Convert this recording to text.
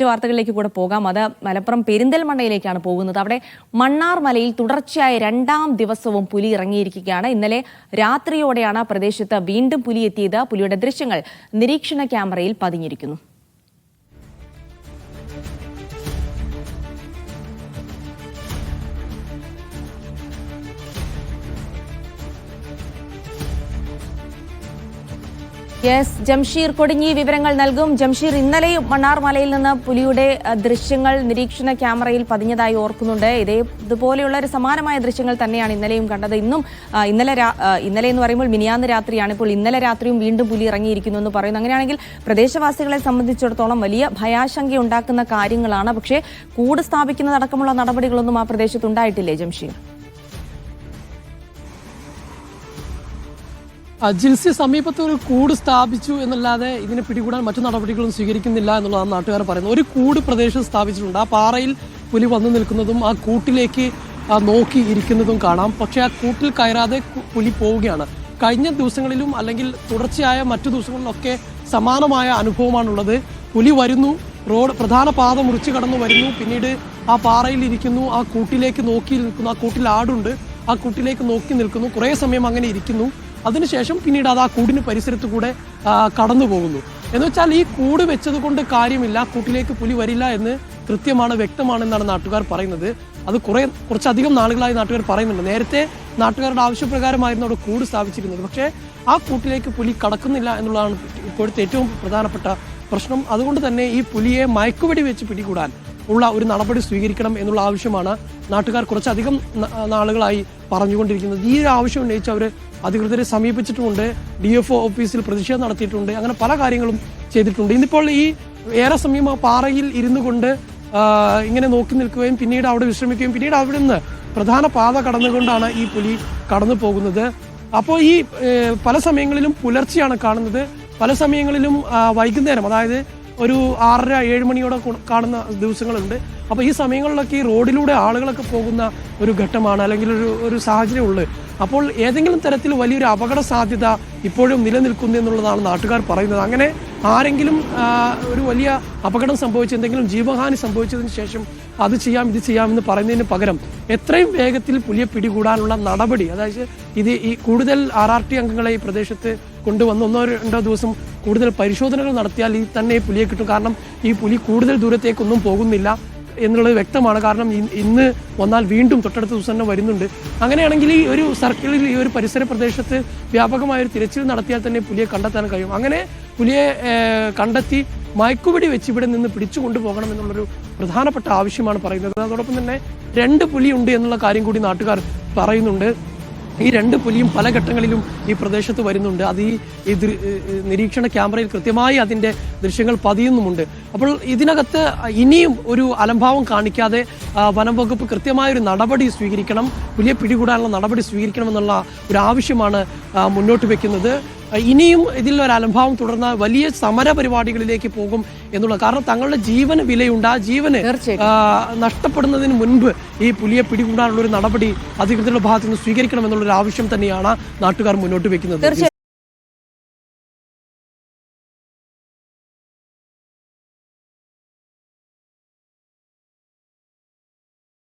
മറ്റു വാർത്തകളിലേക്ക് കൂടെ പോകാം. അത് മലപ്പുറം പെരിന്തൽമണ്ണയിലേക്കാണ് പോകുന്നത്. അവിടെ മണ്ണാർ മലയിൽ തുടർച്ചയായ രണ്ടാം ദിവസവും പുലി ഇറങ്ങിയിരിക്കുകയാണ്. ഇന്നലെ രാത്രിയോടെയാണ് പ്രദേശത്ത് വീണ്ടും പുലി എത്തിയത്. പുലിയുടെ ദൃശ്യങ്ങൾ നിരീക്ഷണ ക്യാമറയിൽ പതിഞ്ഞിരിക്കുന്നു. യെസ് ജംഷീർ കൊടിഞ്ഞി വിവരങ്ങൾ നൽകും. ജംഷീർ ഇന്നലെയും മണ്ണാർമലയിൽ നിന്ന് പുലിയുടെ ദൃശ്യങ്ങൾ നിരീക്ഷണ ക്യാമറയിൽ പതിഞ്ഞതായി ഓർക്കുന്നുണ്ട്. ഇതേ ഇതുപോലെയുള്ള ഒരു സമാനമായ ദൃശ്യങ്ങൾ തന്നെയാണ് ഇന്നലെയും കണ്ടത്. ഇന്നും ഇന്നലെ ഇന്നലെ എന്ന് പറയുമ്പോൾ മിനിയാന്ന് രാത്രിയാണ്. ഇപ്പോൾ ഇന്നലെ രാത്രിയും വീണ്ടും പുലി ഇറങ്ങിയിരിക്കുന്നു എന്ന് പറയുന്നു. അങ്ങനെയാണെങ്കിൽ പ്രദേശവാസികളെ സംബന്ധിച്ചിടത്തോളം വലിയ ഭയാശങ്ക ഉണ്ടാക്കുന്ന കാര്യങ്ങളാണ്. പക്ഷേ കൂട് സ്ഥാപിക്കുന്നതടക്കമുള്ള നടപടികളൊന്നും ആ പ്രദേശത്ത് ഉണ്ടായിട്ടില്ലേ ജംഷീർ? ജിൽസി സമീപത്ത് ഒരു കൂട് സ്ഥാപിച്ചു എന്നല്ലാതെ ഇതിനെ പിടികൂടാൻ മറ്റു നടപടികളും സ്വീകരിക്കുന്നില്ല എന്നുള്ളതാണ് നാട്ടുകാർ പറയുന്നത്. ഒരു കൂട് പ്രദേശം സ്ഥാപിച്ചിട്ടുണ്ട്. ആ പാറയിൽ പുലി വന്നു നിൽക്കുന്നതും ആ കൂട്ടിലേക്ക് നോക്കി ഇരിക്കുന്നതും കാണാം. പക്ഷേ ആ കൂട്ടിൽ കയറാതെ പുലി പോവുകയാണ്. കഴിഞ്ഞ ദിവസങ്ങളിലും അല്ലെങ്കിൽ തുടർച്ചയായ മറ്റു ദിവസങ്ങളിലൊക്കെ സമാനമായ അനുഭവമാണുള്ളത്. പുലി വരുന്നു റോഡ് പ്രധാന പാത മുറിച്ച് കടന്നു വരുന്നു. പിന്നീട് ആ പാറയിൽ ഇരിക്കുന്നു ആ കൂട്ടിലേക്ക് നോക്കി നിൽക്കുന്നു. ആ കൂട്ടിൽ ആടുണ്ട്. ആ കൂട്ടിലേക്ക് നോക്കി നിൽക്കുന്നു. കുറേ സമയം അങ്ങനെ ഇരിക്കുന്നു. അതിനുശേഷം പിന്നീട് അത് ആ കൂടിന് പരിസരത്ത് കൂടെ കടന്നു പോകുന്നു. എന്ന് വെച്ചാൽ ഈ കൂട് വെച്ചത് കൊണ്ട് കാര്യമില്ല കൂട്ടിലേക്ക് പുലി വരില്ല എന്ന് കൃത്യമാണ് വ്യക്തമാണെന്നാണ് നാട്ടുകാർ പറയുന്നത്. അത് കുറെ കുറച്ചധികം നാളുകളായി നാട്ടുകാർ പറയുന്നുണ്ട്. നേരത്തെ നാട്ടുകാരുടെ ആവശ്യപ്രകാരമായിരുന്നു അവിടെ കൂട് സ്ഥാപിച്ചിരുന്നത്. പക്ഷേ ആ കൂട്ടിലേക്ക് പുലി കടക്കുന്നില്ല എന്നുള്ളതാണ് ഇപ്പോഴത്തെ ഏറ്റവും പ്രധാനപ്പെട്ട പ്രശ്നം. അതുകൊണ്ട് തന്നെ ഈ പുലിയെ മയക്കുവെടി വെച്ച് പിടികൂടാൻ ഉള്ള ഒരു നടപടി സ്വീകരിക്കണം എന്നുള്ള ആവശ്യമാണ് നാട്ടുകാർ കുറച്ചധികം നാളുകളായി പറഞ്ഞുകൊണ്ടിരിക്കുന്നത്. ഈ ഒരു ആവശ്യം ഉന്നയിച്ച് അവർ അധികൃതരെ സമീപിച്ചിട്ടുമുണ്ട്. ഡി എഫ് ഒ ഓഫീസിൽ പ്രതിഷേധം നടത്തിയിട്ടുണ്ട്. അങ്ങനെ പല കാര്യങ്ങളും ചെയ്തിട്ടുണ്ട്. ഇന്നിപ്പോൾ ഈ ഏറെ സമയം ആ പാറയിൽ ഇരുന്നു കൊണ്ട് ഇങ്ങനെ നോക്കി നിൽക്കുകയും പിന്നീട് അവിടെ വിശ്രമിക്കുകയും പിന്നീട് അവിടെ നിന്ന് പ്രധാന പാത കടന്നുകൊണ്ടാണ് ഈ പുലി കടന്നു പോകുന്നത്. അപ്പോൾ ഈ പല സമയങ്ങളിലും പുലർച്ചെയാണ് കാണുന്നത്. പല സമയങ്ങളിലും വൈകുന്നേരം അതായത് ഒരു ആറര ഏഴ് മണിയോടെ കാണുന്ന ദിവസങ്ങളുണ്ട്. അപ്പോൾ ഈ സമയങ്ങളിലൊക്കെ ഈ റോഡിലൂടെ ആളുകളൊക്കെ പോകുന്ന ഒരു ഘട്ടമാണ് അല്ലെങ്കിൽ ഒരു ഒരു സാഹചര്യം ഉള്ളത് അപ്പോൾ ഏതെങ്കിലും തരത്തിൽ വലിയൊരു അപകട സാധ്യത ഇപ്പോഴും നിലനിൽക്കുന്നു എന്നുള്ളതാണ് നാട്ടുകാർ പറയുന്നത്. അങ്ങനെ ആരെങ്കിലും ഒരു വലിയ അപകടം സംഭവിച്ച് എന്തെങ്കിലും ജീവഹാനി സംഭവിച്ചതിന് ശേഷം അത് ചെയ്യാം ഇത് ചെയ്യാമെന്ന് പറയുന്നതിന് പകരം എത്രയും വേഗത്തിൽ പുലിയെ പിടികൂടാനുള്ള നടപടി അതായത് ഇത് ഈ കൂടുതൽ ആർ ആർ ടി അംഗങ്ങളെ ഈ പ്രദേശത്ത് കൊണ്ടുവന്ന് ഒന്നോ രണ്ടോ ദിവസം കൂടുതൽ പരിശോധനകൾ നടത്തിയാൽ ഈ തന്നെ പുലിയെ കിട്ടും. കാരണം ഈ പുലി കൂടുതൽ ദൂരത്തേക്കൊന്നും പോകുന്നില്ല. എന്നുള്ളത് വ്യക്തമാണ്. കാരണം ഇന്ന് വന്നാൽ വീണ്ടും തൊട്ടടുത്ത ദിവസം തന്നെ വരുന്നുണ്ട്. അങ്ങനെയാണെങ്കിൽ ഈ ഒരു സർക്കിളിൽ ഈ ഒരു പരിസര പ്രദേശത്ത് വ്യാപകമായ ഒരു തിരച്ചിൽ നടത്തിയാൽ തന്നെ പുലിയെ കണ്ടെത്താൻ കഴിയും. അങ്ങനെ പുലിയെ കണ്ടെത്തി മയക്കുപിടി വെച്ച് ഇവിടെ നിന്ന് പിടിച്ചു കൊണ്ടുപോകണം എന്നുള്ളൊരു പ്രധാനപ്പെട്ട ആവശ്യമാണ് പറയുന്നത്. അതോടൊപ്പം തന്നെ രണ്ട് പുലിയുണ്ട് എന്നുള്ള കാര്യം കൂടി നാട്ടുകാർ പറയുന്നുണ്ട്. ഈ രണ്ട് പുലിയും പല ഘട്ടങ്ങളിലും ഈ പ്രദേശത്ത് വരുന്നുണ്ട്. അത് ഈ നിരീക്ഷണ ക്യാമറയിൽ കൃത്യമായി അതിന്റെ ദൃശ്യങ്ങൾ പതിയുന്നുമുണ്ട്. അപ്പോൾ ഇതിനകത്ത് ഇനിയും ഒരു അലംഭാവം കാണിക്കാതെ വനം വകുപ്പ് കൃത്യമായ ഒരു നടപടി സ്വീകരിക്കണം പുലിയെ പിടികൂടാനുള്ള നടപടി സ്വീകരിക്കണമെന്നുള്ള ഒരു ആവശ്യമാണ് മുന്നോട്ട് വെക്കുന്നത്. ഇനിയും ഇതിൽ ഒരു അലംഭാവം തുടർന്ന വലിയ സമര പരിപാടികളിലേക്ക് പോകും എന്നുള്ളത് കാരണം തങ്ങളുടെ ജീവന് വിലയുണ്ട്. ആ ജീവന് നഷ്ടപ്പെടുന്നതിന് മുൻപ് ഈ പുലിയെ പിടികൂടാനുള്ള ഒരു നടപടി അധികൃതരുടെ ഭാഗത്ത് നിന്ന് സ്വീകരിക്കണം എന്നുള്ള ഒരു ആവശ്യം തന്നെയാണ് നാട്ടുകാർ മുന്നോട്ട് വെക്കുന്നത്.